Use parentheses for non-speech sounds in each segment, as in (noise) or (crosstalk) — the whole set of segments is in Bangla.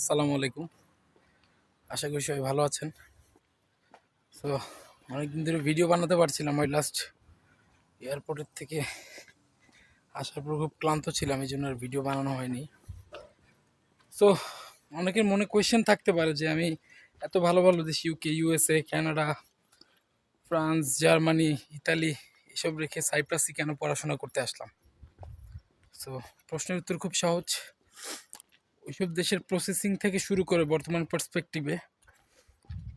আসসালামু আলাইকুম। আশা করি সবাই ভালো আছেন। তো অনেকদিন ধরে ভিডিও বানাতে পারছিলাম ওই লাস্ট এয়ারপোর্টের থেকে। আসার পর খুব ক্লান্ত ছিলাম, এই জন্য আর ভিডিও বানানো হয়নি। তো অনেকের মনে কোয়েশ্চেন থাকতে পারে যে আমি এত ভালো ভালো দেশ UK USA Canada France Germany Italy এসব রেখে সাইপ্রাসি কেন পড়াশোনা করতে আসলাম? তো প্রশ্নের উত্তর খুব সহজ। ওইসব দেশের প্রসেসিং থেকে শুরু করে বর্তমান পার্সপেক্টিভে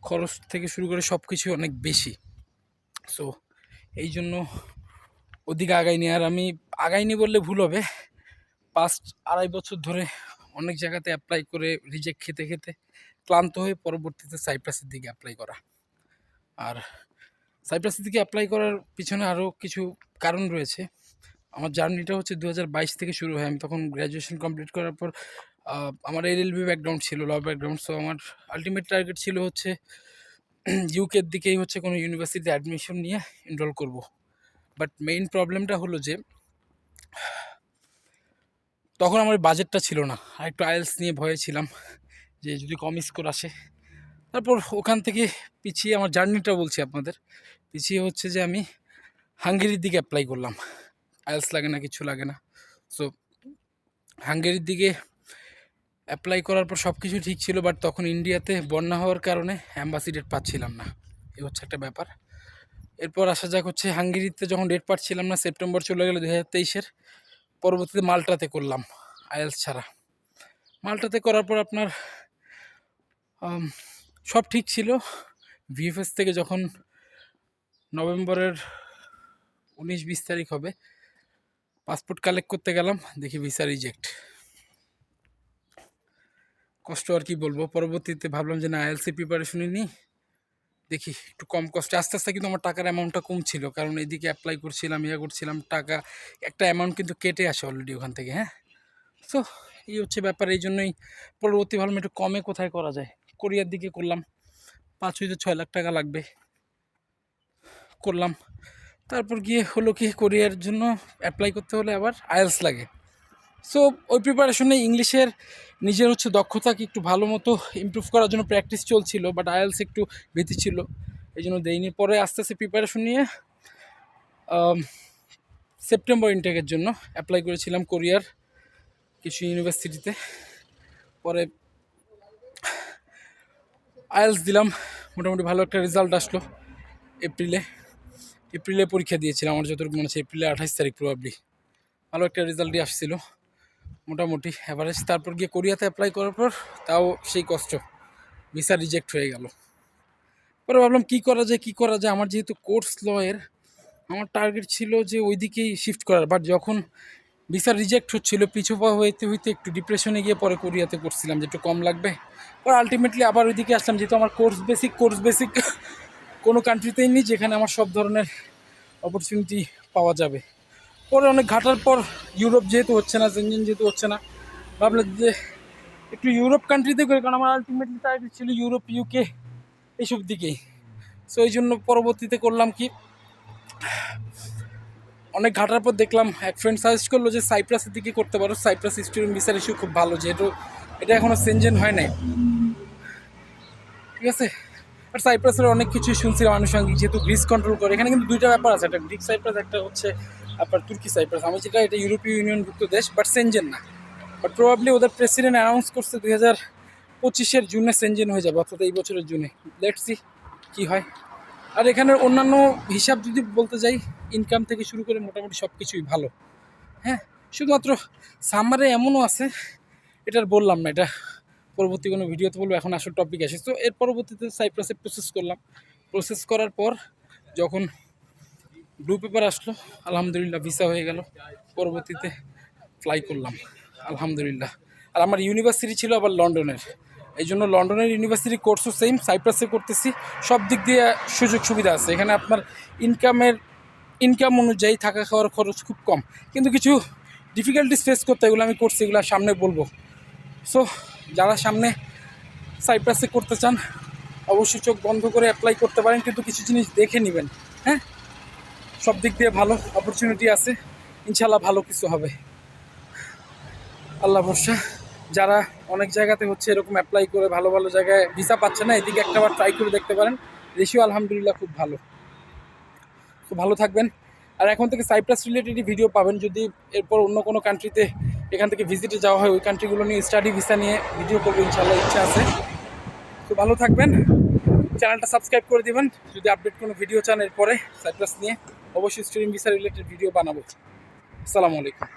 খরচ থেকে শুরু করে সব কিছু অনেক বেশি। সো এই জন্য ওদিকে আগাইনি আর আমি আগাইনি বললে ভুল হবে। পাস্ট আড়াই বছর ধরে অনেক জায়গাতে অ্যাপ্লাই করে রিজেক্ট খেতে খেতে ক্লান্ত হয়ে পরবর্তীতে সাইপ্রাসের দিকে অ্যাপ্লাই করা। আর সাইপ্রাসের দিকে অ্যাপ্লাই করার পিছনে আরও কিছু কারণ রয়েছে। আমার জার্নিটা হচ্ছে দু হাজার বাইশ থেকে শুরু হয়। আমি তখন গ্র্যাজুয়েশন কমপ্লিট করার পর আমার এলএলবি ব্যাকগ্রাউন্ড ছিল ল ব্যাকগ্রাউন্ড সো আমার আলটিমেট টার্গেট ছিল হচ্ছে (clears throat) ইউকের দিকেই হচ্ছে কোনো ইউনিভার্সিটিতে অ্যাডমিশন নিয়ে এনরোল করব। বাট মেইন প্রবলেমটা হলো যে, তখন আমার বাজেটটা ছিল না। আর একটু আইএলস নিয়ে ভয়ে ছিলাম যে যদি কম স্কোর আসে। তারপর ওখান থেকে পিছিয়ে আমার জার্নিটা বলছি আপনাদের, পিছিয়ে হচ্ছে যে আমি হাঙ্গেরির দিকে অ্যাপ্লাই করলাম। আইএলস লাগে না, কিছু লাগে না। সো হাঙ্গেরির দিকে অ্যাপ্লাই করার পর সব কিছু ঠিক ছিল, বাট তখন ইন্ডিয়াতে বন্যা হওয়ার কারণে অ্যাম্বাসি ডেট পাচ্ছিলাম না। এ হচ্ছে একটা ব্যাপার। এরপর আসা যাক হচ্ছে হাঙ্গেরিতে যখন ডেট পাচ্ছিলাম না, সেপ্টেম্বর চলে গেল দু হাজার তেইশের। পরবর্তীতে মাল্টাতে করলাম আইএলস ছাড়া। মাল্টাতে করার পর আপনার সব ঠিক ছিল। ভিএফএস থেকে যখন নভেম্বরের উনিশ বিশ তারিখ হবে, পাসপোর্ট কালেক্ট করতে গেলাম, দেখি ভিসা রিজেক্ট কষ্ট আর কি বলব। পরবর্তীতে ভাবলাম যে না আইএলসি প্রিপারেশনই নিই। দেখি, একটু কম কষ্টে। আস্তে আস্তে কিন্তু আমার টাকার অ্যামাউন্টটা কম ছিল কারণ এদিকে অ্যাপ্লাই করছিলাম ইয়ে করছিলাম, টাকা, একটা অ্যামাউন্ট কিন্তু কেটে আসে অলরেডি ওখান থেকে হ্যাঁ? তো এই হচ্ছে ব্যাপার। এই জন্যই পরবর্তী ভাবলাম একটু কমে কোথায় করা যায়? কোরিয়ার দিকে করলাম। পাঁচ হইতে ছয় লাখ টাকা লাগবে। করলাম। তারপর গিয়ে হলো কি কোরিয়ার জন্য অ্যাপ্লাই করতে হলে আবার আইএলস লাগে। সো ওই প্রিপারেশনে ইংলিশের নিজের হচ্ছে দক্ষতাকে একটু ভালো মতো ইমপ্রুভ করার জন্য প্র্যাকটিস চলছিল বাট আইএলস একটু ভীতি ছিল, এই জন্য দেইনি পরে আস্তে আস্তে প্রিপারেশন নিয়ে সেপ্টেম্বর ইনটেকের জন্য অ্যাপ্লাই করেছিলাম কোরিয়ার কিছু ইউনিভার্সিটিতে পরে আইএলস দিলাম, মোটামুটি ভালো একটা রেজাল্ট আসলো এপ্রিলে এপ্রিলে পরীক্ষা দিয়েছিলাম, আমার যতটুকু মনে হচ্ছে এপ্রিলে আঠাশ তারিখ প্রবাবলি ভালো একটা রেজাল্টই আসছিল। মোটামুটি অ্যাভারেজ তারপর গিয়ে কোরিয়াতে অ্যাপ্লাই করার পর তাও সেই কষ্ট। ভিসা রিজেক্ট হয়ে গেল। পরে ভাবলাম কী করা যায়, কী করা যায়? আমার যেহেতু কোর্স লয়ের আমার টার্গেট ছিল যে ওই দিকেই শিফট করার। বাট যখন ভিসা রিজেক্ট হচ্ছিল পিছু পা হইতে হইতে একটু ডিপ্রেশনে গিয়ে পরে কোরিয়াতে করছিলাম যে একটু কম লাগবে। পরে আলটিমেটলি আবার ওইদিকে আসলাম, যেহেতু আমার কোর্স বেসিক কোর্স বেসিক কোনো কান্ট্রিতেই নেই, যেখানে আমার সব ধরনের অপরচুনিটি পাওয়া যাবে। পরে অনেক ঘাটার পর ইউরোপ যেহেতু হচ্ছে না সেনজেন যেহেতু হচ্ছে না, ভাবলাম যে একটু ইউরোপ কান্ট্রিতে করে কারণ আমার আলটিমেটলি টার্গেট ছিল ইউরোপ ইউকে এইসব দিকেই। সো এই জন্য পরবর্তীতে করলাম কি, অনেক ঘাটার পর দেখলাম এক ফ্রেন্ড সাজেস্ট করল যে সাইপ্রাসের দিকে করতে পারো। সাইপ্রাস স্টুডেন্ট ভিসার ইস্যু খুব ভালো, যেহেতু এটা এখনও সেনজেন হয় নাই। ঠিক আছে? আর সাইপ্রাসের অনেক কিছুই শুনছিলাম আনুষঙ্গিক, যেহেতু গ্রিস কন্ট্রোল করে। এখানে কিন্তু দুইটা ব্যাপার আছে, একটা গ্রিক সাইপ্রাস একটা হচ্ছে আপনার তুর্কি সাইপ্রাস আমি যেটা, এটা ইউরোপীয় ইউনিয়নভুক্ত দেশ বাট সেনজেন না। বাট প্রবাবলি ওদের প্রেসিডেন্ট অ্যানাউন্স করছে দুই হাজার পঁচিশের জুনে সেনজেন হয়ে যাবে, অর্থাৎ এই বছরের জুনে। লেটস কী হয়। আর এখানের অন্যান্য হিসাব যদি বলতে যাই ইনকাম থেকে শুরু করে মোটামুটি সব কিছুই ভালো। হ্যাঁ শুধুমাত্র সামারে এমনও আছে, এটার বললাম না, এটা পরবর্তী কোনো ভিডিওতে বলব, এখন আসল টপিক আসে। তো এর পরবর্তীতে সাইপ্রাসে প্রসেস করলাম। প্রসেস করার পর যখন ব্লু পেপার আসলো, আলহামদুলিল্লাহ ভিসা হয়ে গেল, পরবর্তীতে ফ্লাই করলাম, আলহামদুলিল্লাহ। আর আমার ইউনিভার্সিটি ছিল আবার লন্ডনের, এই জন্য লন্ডনের ইউনিভার্সিটি কোর্সও সেম সাইপ্রাসে করতেছি, সব দিক দিয়ে সুযোগ সুবিধা আছে। এখানে আপনার ইনকামের ইনকাম অনুযায়ী থাকা খাওয়ার খরচ খুব কম, কিন্তু কিছু ডিফিকাল্টিস ফেস করতে এগুলো আমি করছি, এগুলো সামনে বলব। সো যারা সামনে সাইপ্রাসে করতে চান, অবশ্যই চোখ বন্ধ করে অ্যাপ্লাই করতে পারেন, কিন্তু কিছু জিনিস দেখে নেবেন হ্যাঁ? সব দিক দিয়ে ভালো অপরচুনিটি আছে। ইনশাল্লাহ ভালো কিছু হবে। আল্লাহ ভরসা। যারা অনেক জায়গাতে হচ্ছে এরকম অ্যাপ্লাই করে ভালো ভালো জায়গায় ভিসা পাচ্ছে না, এদিকে একটাবার ট্রাই করে দেখতে পারেন। রেশিও আলহামদুলিল্লাহ খুব ভালো। তো ভালো থাকবেন। আর এখন থেকে সাইপ্রাস রিলেটেডই ভিডিও পাবেন। যদি এরপর অন্য কোনো কান্ট্রিতে এখান থেকে ভিজিটে যাওয়া হয়, ওই কান্ট্রিগুলো নিয়ে স্টাডি ভিসা নিয়ে ভিডিও করব ইনশাল্লাহ ইচ্ছা আছে। তো ভালো থাকবেন। চ্যানেলটা সাবস্ক্রাইব করে দিবেন। যদি আপডেট কোনো ভিডিও চান এরপরে সাইপ্রাস নিয়ে। অবশ্যই স্টুডেন্ট ভিসা রিলেটেড ভিডিও বানাবো। আসসালামু আলাইকুম।